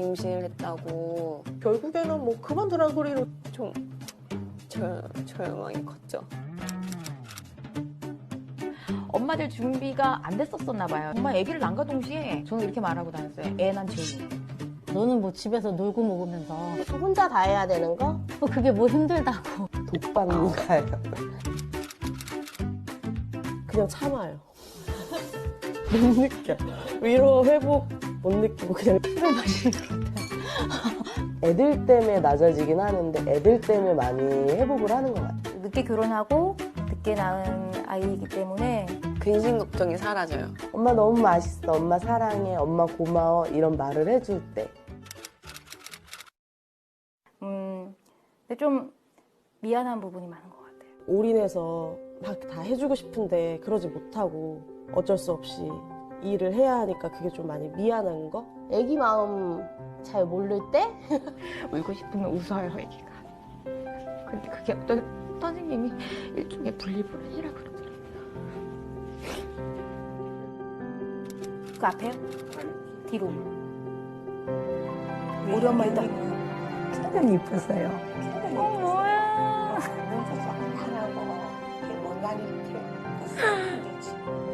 임신을 했다고 결국에는 뭐 그만두라는 소리로 좀 저, 조용하게 컸죠. 엄마들 준비가 안 됐었었나 봐요. 엄마 아기를 낳은가 동시에 저는 이렇게 말하고 다녔어요. 애 난 죄니. 너는 뭐 집에서 놀고 먹으면서 혼자 다 해야 되는 거? 뭐 그게 뭐 힘들다고. 독방가요. 그냥 참아요. 못 느껴. 위로 회복 못 느끼고 그냥 술을 마시는 것 같아요. 애들 때문에 낮아지긴 하는데 애들 때문에 많이 회복을 하는 것 같아요. 늦게 결혼하고 늦게 낳은 아이이기 때문에 근심 걱정이 사라져요. 엄마 너무 맛있어. 엄마 사랑해. 엄마 고마워. 이런 말을 해줄 때. 음, 근데 좀 미안한 부분이 많은 것 같아요. 올인해서 막다 해주고 싶은데 그러지 못하고 어쩔 수 없이 일을 해야 하니까 그게 좀 많이 미안한 거? 애기 마음 잘 모를 때? 울고 싶으면 웃어요, 애기가. 근데 그게 어떤 선생님이 일종의 분리불안이라 그러더라고요. 그 앞에요? 뒤로. 우리 엄마 일단 굉장히 이뻤어요. 어, 뭐야.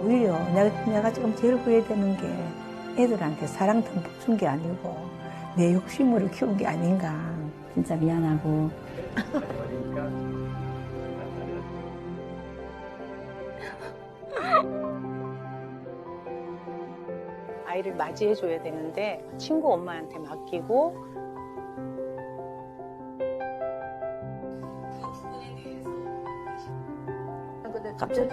오히려 내가, 내가 지금 제일 후회되는 게 애들한테 사랑 듬뿍 준 게 아니고 내 욕심으로 키운 게 아닌가. 진짜 미안하고 아이를 맞이해줘야 되는데 친구 엄마한테 맡기고 갑자기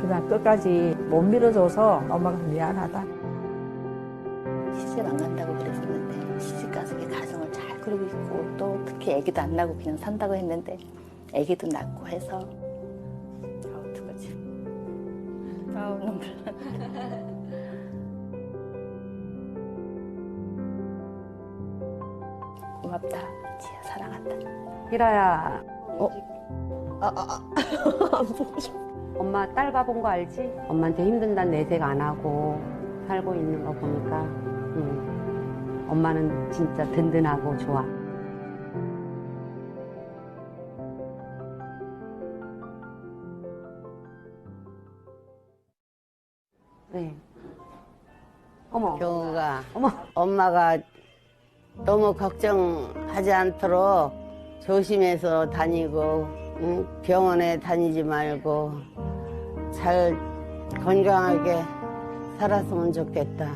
그냥 끝까지 못 밀어줘서 엄마가 미안하다. 시집 안 간다고 그랬었는데 시집 가서 이 가정을 잘 그리고 있고 또 특히 아기도 안 낳고 그냥 산다고 했는데 아기도 낳고 해서 아 어떡하지 아우 눈물 나 고맙다. 지야 사랑한다. 희라야, 아, 아, 안 보고 싶어. 엄마 딸 가본 거 알지? 엄마한테 힘든다는 내색 안 하고 살고 있는 거 보니까 음, 엄마는 진짜 든든하고 좋아. 네. 어머, 경우가 어머. 엄마가 너무 걱정하지 않도록 조심해서 다니고 응? 병원에 다니지 말고 잘 건강하게 살았으면 좋겠다.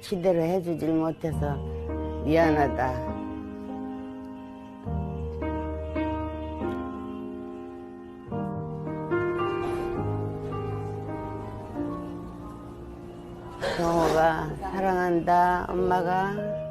제대로 해주질 못해서 미안하다. 경호가 사랑한다, 엄마가.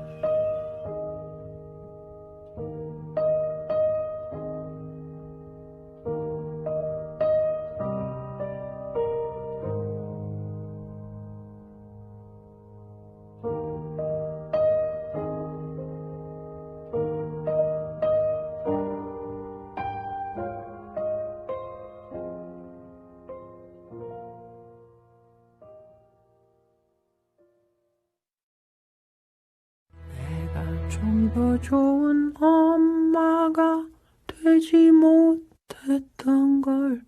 좀 더 좋은 엄마가 되지 못했던 걸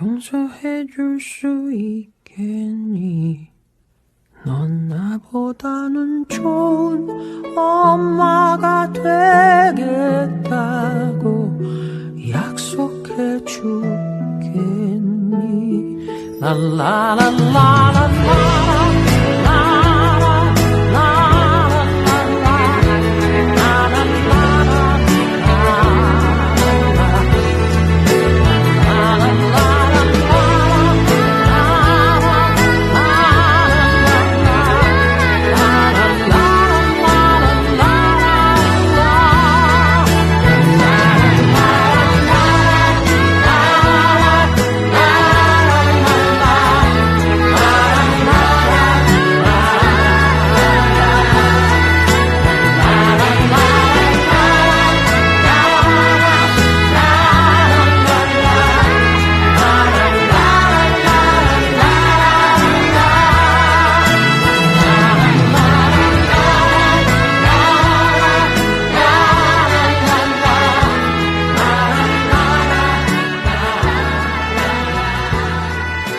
용서해 줄 수 있겠니? 넌 나보다는 좋은 엄마가 되겠다고 약속해 주겠니? 랄라랄라랄라